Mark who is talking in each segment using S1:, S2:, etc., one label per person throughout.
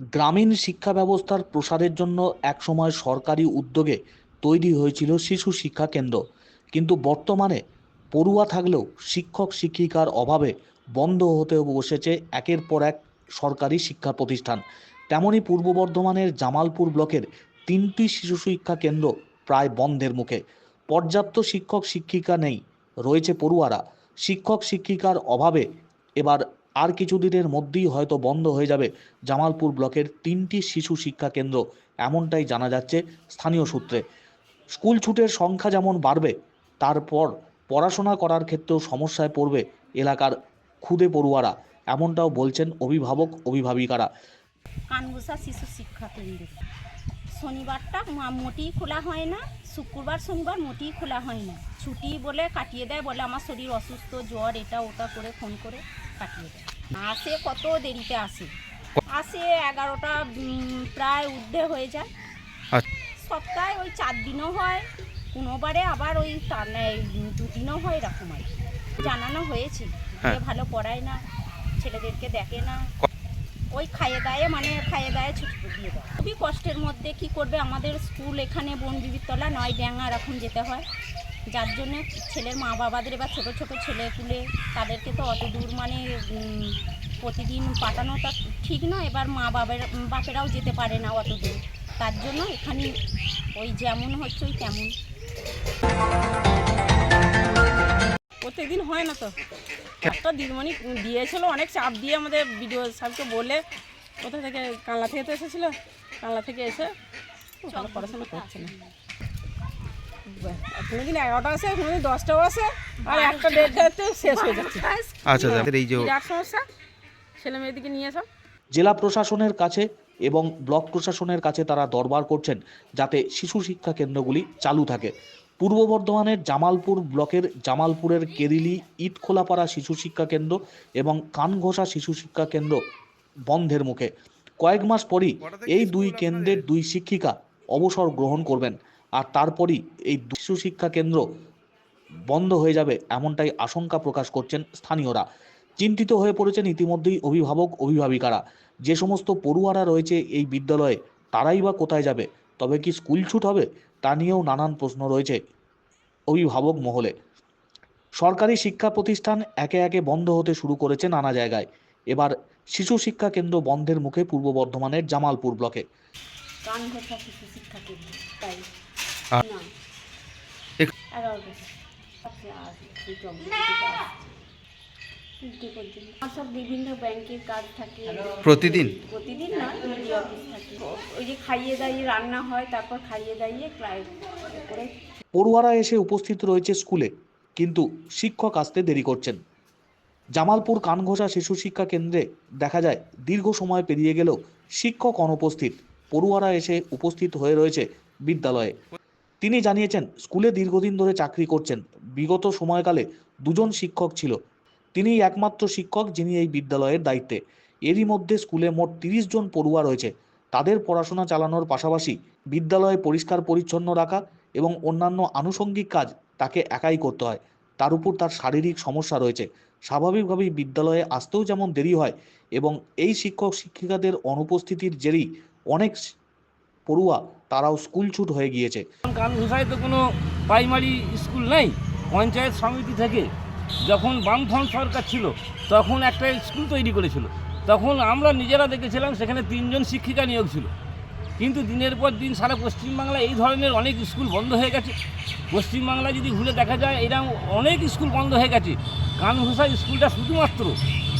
S1: গ্রামীণ শিক্ষা ব্যবস্থার প্রসারের জন্য একসময় সরকারি উদ্যোগে তৈরি হয়েছিল শিশু শিক্ষা কেন্দ্র। কিন্তু বর্তমানে পড়ুয়া থাকলেও শিক্ষক শিক্ষিকার অভাবে বন্ধ হতে বসেছে একের পর এক সরকারি শিক্ষা প্রতিষ্ঠান। তেমনি পূর্ব বর্ধমানের জামালপুর ব্লকের তিনটি শিশু শিক্ষা কেন্দ্র প্রায় বন্ধের মুখে। পর্যাপ্ত শিক্ষক শিক্ষিকা নেই, রয়েছে পড়ুয়ারা। শিক্ষক শিক্ষিকার অভাবে এবার আর কিছুদিনের মধ্যেই হয়তো বন্ধ হয়ে যাবে জামালপুর ব্লকের তিনটি শিশু শিক্ষা কেন্দ্র, এমনটাই জানা যাচ্ছে স্থানীয় সূত্রে। স্কুল ছুটের সংখ্যা যেমন বাড়বে, তারপর পড়াশোনা করার ক্ষেত্রেও সমস্যায় পড়বে এলাকার ক্ষুদে পড়ুয়ারা, এমনটাও বলছেন অভিভাবক অভিভাবিকারা।
S2: কানগুসা শিশু শিক্ষা কেন্দ্র। শনিবারটা মোটেই খোলা হয় না, শুক্রবার, শনিবার মোটেই খোলা হয় না। ছুটি বলে কাটিয়ে দেয় বলে আমার শরীর অসুস্থ, জ্বর, এটা ওটা করে, ফোন করে। কাটিয়ে দেয় আসে কত দেরিতে আসে আসে এগারোটা প্রায় ঊর্ধ্বে হয়ে যায়
S3: আচ্ছা।
S2: সপ্তাহে ওই চার দিনও হয় কোনোবারে আবার ওই দুদিনও হয় এরকম আর। জানানো হয়েছে
S3: হ্যাঁ।
S2: যে ভালো পড়ায় না ছেলেদেরকে দেখে না ওই খাইয়ে দায়ে মানে খাইয়ে দায়ে ছুটি দিয়ে দেয় খুবই কষ্টের মধ্যে কি করবে আমাদের স্কুল এখানে বনবিবির তলা নয় ড্যাঙ্গা এখন যেতে হয় যার জন্য ছেলের মা বাবাদের এবার ছোটো ছোটো ছেলে পুলে তাদেরকে তো অত দূর মানে প্রতিদিন পাঠানোটা ঠিক নয় এবার মা বাবার বাপেরাও যেতে পারে না অত দূর। তার জন্য এখানে ওই যেমন হচ্ছে ওই তেমন।
S4: প্রত্যেকদিন হয় না তো? একটা দিদিমণি দিয়েছিল অনেক চাপ দিয়ে আমাদের বিডিও সাহেবকে বলে কোথা থেকে কানলা থেকে তো এসেছিল? কানলা থেকে এসে পড়াশোনা করছে না। কোনোদিন এগারোটা আসে কোনোদিন দশটাও আসে আর একটা দেড়টাতে শেষ হয়ে যাচ্ছে।
S3: আচ্ছা আচ্ছা এই যে
S4: বিরাট সমস্যা। ছেলে মেয়েদিকে নিয়ে সব
S1: জেলা প্রশাসনের কাছে এবং ব্লক প্রশাসনের কাছে তারা দরবার করছেন যাতে শিশু শিক্ষা কেন্দ্রগুলি চালু থাকে। পূর্ব বর্ধমানের জামালপুর ব্লকের জামালপুরের কেরিলি ইটখোলাপাড়া শিশু শিক্ষা কেন্দ্র এবং কানঘোষা শিশু শিক্ষা কেন্দ্র বন্ধের মুখে। কয়েক মাস পরই এই দুই কেন্দ্রের দুই শিক্ষিকা অবসর গ্রহণ করবেন। আর তারপরই এই শিশু শিক্ষা কেন্দ্র বন্ধ হয়ে যাবে এমনটাই আশঙ্কা প্রকাশ করছেন স্থানীয়রা। চিন্তিত হয়ে পড়েছেন ইতিমধ্যেই অভিভাবক, অভিভাবিকারা। যে সমস্ত পড়ুয়ারা রয়েছে এই বিদ্যালয়ে, তারাই বা কোথায় যাবে? তবে কি স্কুল ছুট হবে? তা নিয়েও নানান প্রশ্ন রয়েছে অভিভাবক মহলে। সরকারি শিক্ষা প্রতিষ্ঠান একে একে বন্ধ হতে শুরু করেছে নানা জায়গায়। এবার শিশু শিক্ষা কেন্দ্র বন্ধের মুখে পূর্ব বর্ধমানের জামালপুর ব্লকে।
S2: শিশু শিক্ষা কেন্দ্র
S3: আ-
S2: না
S3: এক-
S2: এগারো বছর আচ্ছা, আর এই চব্বিশ থেকে আসছে। তিনটে পর্যন্ত আমার সব বিভিন্ন ব্যাংকের কাজ থাকে।
S3: প্রতিদিন
S2: প্রতিদিন না ওই যে খাইয়ে দাইয়ে রান্না হয় তারপর খাইয়ে দাইয়ে প্রায় করে।
S1: পড়ুয়ারা এসে উপস্থিত রয়েছে স্কুলে কিন্তু শিক্ষক আসতে দেরি করছেন। জামালপুর কানঘোষা শিশু শিক্ষা কেন্দ্রে দেখা যায় দীর্ঘ সময় পেরিয়ে গেলেও শিক্ষক অনুপস্থিত। পড়ুয়ারা এসে উপস্থিত হয়ে রয়েছে বিদ্যালয়ে। তিনি জানিয়েছেন, স্কুলে দীর্ঘদিন ধরে চাকরি করছেন। বিগত সময়কালে দুজন শিক্ষক ছিল। তিনি একমাত্র শিক্ষক যিনি এই বিদ্যালয়ের দায়িত্বে। এরই মধ্যে স্কুলে মোট তিরিশ জন পড়ুয়া রয়েছে। তাদের পড়াশোনা চালানোর পাশাপাশি বিদ্যালয়ে পরিষ্কার পরিচ্ছন্ন রাখা এবং অন্যান্য আনুষঙ্গিক কাজ তাকে একাই করতে হয়। তার উপর তার শারীরিক সমস্যা রয়েছে। স্বাভাবিকভাবেই বিদ্যালয়ে আসতেও যেমন দেরি হয় এবং এই শিক্ষক শিক্ষিকাদের অনুপস্থিতির জেরেই অনেক পড়ুয়া, তারাও স্কুল ছুট হয়ে গিয়েছে।
S5: কানঘোষায় তো কোনো প্রাইমারি স্কুল নেই, পঞ্চায়েত সমিতি থেকে। যখন বামফ্রন্ট সরকার ছিল, তখন একটা স্কুল তৈরি করেছিল। তখন আমরা নিজেরা দেখেছিলাম সেখানে তিনজন শিক্ষিকা নিয়োগ ছিল। কিন্তু দিনের পর দিন সারা পশ্চিমবাংলায় এই ধরনের অনেক স্কুল বন্ধ হয়ে গেছে। পশ্চিমবাংলায় যদি ঘুরে দেখা যায় এরকম অনেক স্কুল বন্ধ হয়ে গেছে। কানঘোষা স্কুলটা শুধুমাত্র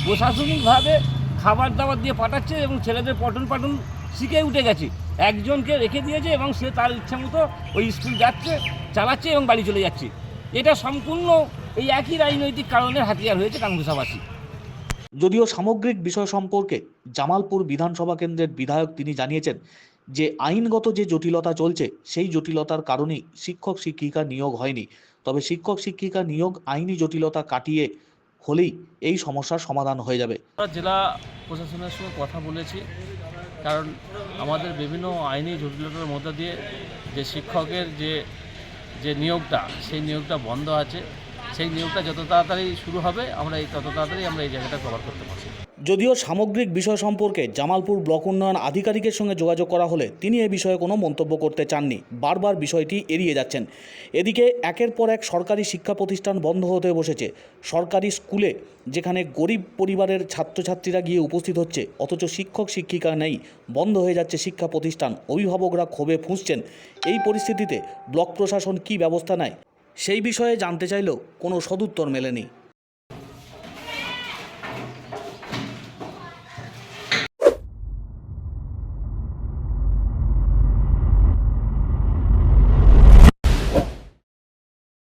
S5: প্রশাসনিকভাবে খাবার দাবার দিয়ে পাঠাচ্ছে এবং ছেলেদের পঠন পাঠন শিখে উঠে গেছে। একজনকে রেখে দিয়েছে এবং সে তার ইচ্ছা মতো ওই স্কুল যাচ্ছে, চালাচ্ছে এবং বাড়ি চলে যাচ্ছে। এটা সম্পূর্ণ এই একই রাজনৈতিক কারণে হাতিয়ার হয়েছে কানঘোষাবাসী
S1: যদিও সামগ্রিক বিষয় সম্পর্কে জামালপুর বিধানসভা কেন্দ্রের বিধায়ক তিনি জানিয়েছেন যে, আইনগত যে জটিলতা চলছে, সেই জটিলতার কারণেই শিক্ষক শিক্ষিকা নিয়োগ হয়নি। তবে শিক্ষক শিক্ষিকা নিয়োগ আইনি জটিলতা কাটিয়ে হলেই এই সমস্যার সমাধান হয়ে যাবে।
S6: জেলা প্রশাসনের সঙ্গে কথা বলেছি, কারণ আমাদের বিভিন্ন আইনি জটিলতার মধ্যে দিয়ে যে শিক্ষকের যে যে নিয়োগটা, সেই নিয়োগটা বন্ধ আছে। সেই নিয়োগটা যত তাড়াতাড়ি শুরু হবে, আমরা এই তত তাড়াতাড়ি আমরা এই জায়গাটা কভার করতে পারছি।
S1: যদিও সামগ্রিক বিষয় সম্পর্কে জামালপুর ব্লক উন্নয়ন আধিকারিকের সঙ্গে যোগাযোগ করা হলে তিনি এ বিষয়ে কোনো মন্তব্য করতে চাননি। বারবার বিষয়টি এড়িয়ে যাচ্ছেন। এদিকে একের পর এক সরকারি শিক্ষা প্রতিষ্ঠান বন্ধ হতে বসেছে। সরকারি স্কুলে, যেখানে গরিব পরিবারের ছাত্রছাত্রীরা গিয়ে উপস্থিত হচ্ছে, অথচ শিক্ষক শিক্ষিকা নেই, বন্ধ হয়ে যাচ্ছে শিক্ষা প্রতিষ্ঠান। অভিভাবকরা ক্ষোভে ফুঁসছেন। এই পরিস্থিতিতে ব্লক প্রশাসন কী ব্যবস্থা নেয়, সেই বিষয়ে জানতে চাইলেও কোনো সদুত্তর মেলেনি।